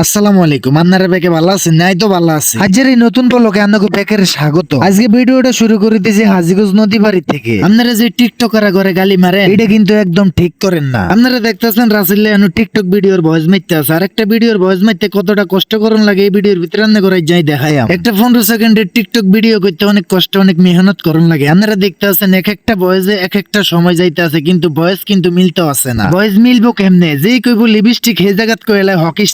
আসসালামু আলাইকুম। আপনারা বেকে ভালো আছেন নাই তো ভালো আছে। আজকের এই নতুন পলকে বেকের স্বাগত। আজকে ভিডিওটা শুরু হাজিগঞ্জ নদী বাড়ি থেকে। আপনারা যে টিকটকারা করে গালি মারেন এটা কিন্তু একদম ঠিক করেন না। আপনারা দেখতেছেন রাসিল্লা এনু টিকটক ভিডিওর ভয়েস মারতে আছে। আর একটা ভিডিওর ভয়েস মারতে কতটা কষ্ট করন লাগে এই ভিডিওর ভিতরে রান্না করে যাই দেখাই একটা পনেরো সেকেন্ডের টিকটক ভিডিও করতে অনেক কষ্ট অনেক মেহনত করন লাগে। আপনারা দেখতে আছেন এক একটা বয়সে এক একটা সময় যাইতে আছে কিন্তু বয়স কিন্তু মিলতে আছে না। বয়স মিলবো কেমনে? যেই কইব লিপস্টিক হে জায়গাত কইলে হকি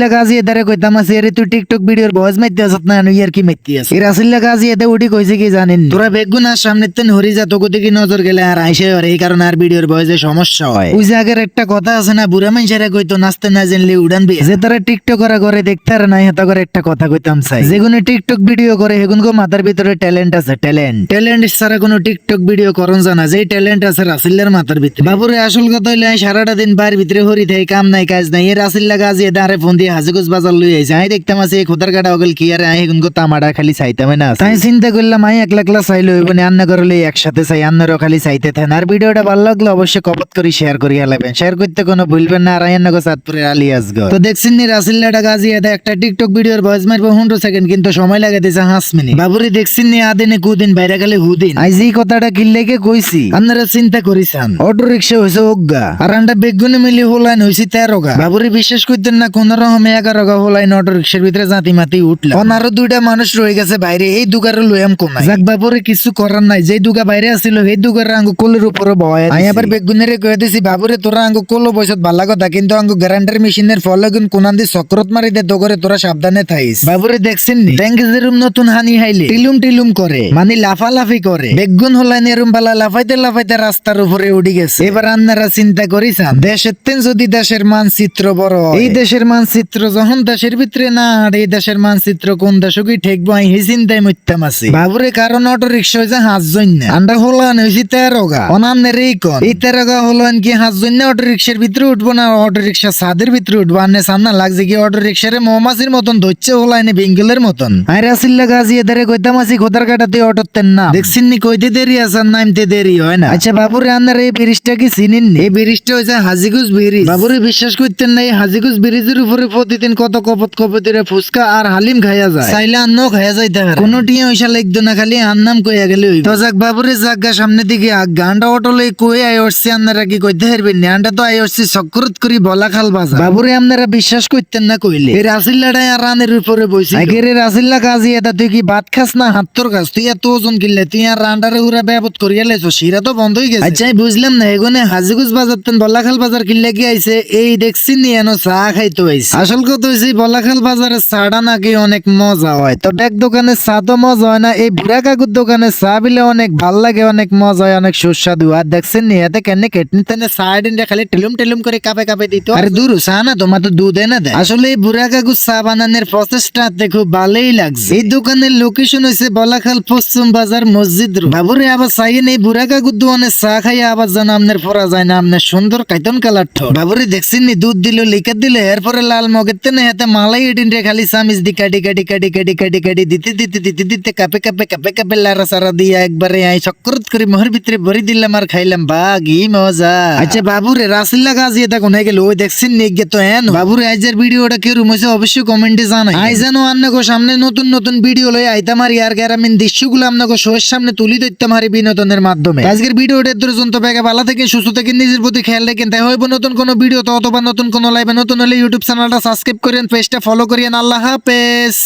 রাসিল্লা গাজি এদারে কইতাম আছে, এরে তুই টিকটক ভিডিওর বয়স মাইতে আসত না ইয়ার কি মাইতে আছে? এই রাসিল্লা গাজি এদে উঠি কইছে কি জানেন? তোরা বেগুন আর সামনে তেন হরি যা, তোকে দেখি নজর গেলে আর আইসে আর, এই কারণে আর ভিডিওর বয়সে সমস্যা হয়। ওই আগের একটা কথা আছে না, বুড়া মানুষেরা কইতো, নাচতে না জানলে উড়ান বি যে তারা টিকটক করা করে দেখতে আর নাই, হেতা করে একটা কথা কইতাম চাই। যেগুলো টিকটক ভিডিও করে, হেগুন গো মাথার ভিতরে ট্যালেন্ট আছে, ট্যালেন্ট। ট্যালেন্ট ছাড়া কোনো টিকটক ভিডিও করন জানা, যেই ট্যালেন্ট আছে রাসিল্লার মাথার ভিতরে। বাবুরে, আসল কথা হইলে সারাটা দিন বাইরের ভিতরে হরি থাই, কাম নাই, কাজ নাই। এ রাসিল্লা গাজি দাঁড়ে ফোন দিয়ে হাজিগুজ বাজার লই আইছে। আমি দেখতাম আছে খোদার কাটা ওগল কি আর আমি হেগুন গো তামাডা খালি চাইতাম না তাই চিন্তা করলাম আমি একলা একলা চাইলে হইব না আন্না করলে একসাথে চাই আন্নারও খালি চাইতে থাকেন আর ভিডিওটা ভালো লাগলে অবশ্যই কপত করে শেয়ার করি হেলাবেন শেয়ার করতে কোনো ভুলবেন না আর আয়ান্না গো চাঁদপুরের আলিয়াস গো তো দেখছেন নি রাসিল্লাটা গাজি এটা একটা টিকটক ভিডিওর ভয়েস মারবো পনেরো সেকেন্ড কিন্তু সময় লাগে দিছে হাঁস মিনিট। বাবুরি দেখছেন নি আদিনে কুদিন বাইরে গেলে হুদিন। আজ এই কথাটা কিল্লেকে কইছি আপনারা চিন্তা করিসান অটো রিক্সা হয়েছে অজ্ঞা আর আন্ডা বেগুনে মিলি হোলাইন হয়েছে তেরো গা বাবুরি বিশ্বাস করতেন না কোন রকমে এগারো গা হোলাইন অটো রিক্সার ভিতরে জাতি মাতি উঠল। অন আরও দুইটা মানুষ রয়ে গেছে বাইরে এই দুগারে লইয়াম কমাই। যাক বাবুরে কিছু করার নাই। যে দুগা বাইরে আসছিল এই দুগার আঙ্গ কোলের উপরে বয় আমি আবার বেগুনের কয়ে দিছি বাবুরে তোরা আঙ্গ কোলো বয়সত ভালো কথা কিন্তু আঙ্গ গ্যারান্টার মেশিনের ফলে গুন কোনান দি চক্রত মারি দে দগরে তোরা সাবধানে থাইস। বাবুরে দেখছেন নি? ট্যাঙ্ক নতুন হানি হাইলে। টিলুম টিলুম করে। মানে লাফালাফি করে। বেগুন হলাইন এরম বালা লাফাইতে লাফাইতে রাস্তার উপরে উঠি গেছে। এবার আপনারা চিন্তা করিসান। দেশের তেন যদি দেশের মানচিত্র বড় এই দেশের মানচিত্র যখন দেশের ভিতরে না আর এই দেশের মানচিত্র কোন দেশে কি ঠেকবো আমি চিন্তায় মরতাম আছি। বাবুরে কারণ অটো রিক্সা হয়েছে হাঁস জন্য আন্ডা হলান হয়েছে তেরো গা অনান্নের এই কন? এই তেরো গা হলান কি হাঁস জন্য অটো রিক্সার ভিতরে উঠবো না অটো রিক্সা ছাদের ভিতরে উঠবো আন্নে সামনা লাগছে কি অটো রিক্সারে মৌমাছির মতন ধরছে হলাইনে বেঙ্গলের মতন। আই রাসিল্লা গাজি এদারে কইতাম আছি খোদার কাটাতে অটোতেন না। দেখছিন নি কইতে দেরি আছে নামতে দেরি হয় না। আচ্ছা বাবুরে আন্নার এই ব্রিজটা কি চিনেন এই ব্রিজটা হয়েছে হাজিগুজ ব্রিজ। বাবুরে বিশ্বাস করতেন না এই হাজিগুজ ব্রিজের উপরে প্রতিদিন কত কপত কপতিরে ফুচকা আর হালিম খাইয়া যায়। চাইলে আন্নও খাইয়া যাইতে পারে। কোনো টিয়া ওইসা লাগতো না খালি আন্নাম কইয়া গেলে। তো যাক বাবুরে জাগা সামনে দিকে আজ্ঞা আন্ডা অটো লই কই আই উঠছি আপনারা কি কইতে পারবেন না আন্ডা তো আই উঠছি চক্রত করি বলা খাল বাজা। বাবুরে আপনারা বিশ্বাস করতেন না কইলে। এই রাসিল্লাটাই আর রানের উপরে বইছি। আগের রাসিল্লা কাজী এটা তুই কি ভাত খাস না হাত্তর খাস? তুই এত ওজন কিনলে তুই আর রান্ডারে উড়া ব্যাপত করিয়া লাইছো শিরা তো বন্ধ হয়ে গেছে। আচ্ছা বুঝলাম না এগোনে হাজিগুজ বাজার তেন বলাখাল বাজার কিনলে কি আইছে? এই দেখছি নি এনো চা খাইতে আইছে। আসল কথা হইছে বলাখাল বাজারে চাটা নাকি অনেক মজা হয়। তো এক দোকানে চা তো মজা হয় না এই বুড়া কাকুর দোকানে চা বিলে অনেক ভালো লাগে অনেক মজা হয় অনেক সুস্বাদু। আর দেখছেন নি এতে কেন কেটনি তেনে চা দিন খালি টেলুম টেলুম করে কাপে কাপে দিত। আরে দূর চা না তোমার তো দুধ এনে দেয়। আসলে এই বুড়া কাকু চা বানানোর প্রচেষ্টা খুব ভালোই লাগছে। এই দোকানের লোকেশন হয়েছে বলাখাল পশ্চিম বাজার মসজিদ রোড। বাবুরে আবার চাইয়েন এই বুড়া কাকুর দোকানে চা খাইয়া আবার যেন আপনার পরা যায় না আপনার সুন্দর কাইতন কালার বাবুরে দেখছেন নি দুধ দিল লিকার দিল এরপরে লাল হাতে মালাই এডিন রে খালি সামিজ দি কাটি কাটি কাটি কাটি কাটি কাটি দিতে দিতে দিতে দিতে কাপে কাপে কাপে কাপে লারা সারা দিয়া একবারে আই চক্করত করে মোহর ভিতরে ভরি দিলাম আর খাইলাম বা কি মজা। আচ্ছা বাবুরে রাসিল্লা গাছ এটা কোনে গেল? ওই দেখছেন নি গে তো এন। বাবুরে আজের ভিডিওটা কি রুম হইছে অবশ্যই কমেন্টে জানাই। আই জানো আন্নাগো সামনে নতুন নতুন ভিডিও লই আইতাম আর ইয়ার গ্যারামিন দৃশ্যগুলো আপনাকে শোয়ের সামনে তুলি ধরতাম আর বিনোদনের মাধ্যমে। আজকের ভিডিওটা পর্যন্ত ব্যাগে ভালো থেকে সুস্থ থেকে নিজের প্রতি খেয়াল রাখেন। তাই হইব নতুন কোনো ভিডিও তো অথবা নতুন কোনো লাইভে নতুন হলে ইউটিউব চ্যানেলটা সাবস্ক্রাইব করেন পেজটা ফলো করিয়েন। আল্লাহ হাফেজ।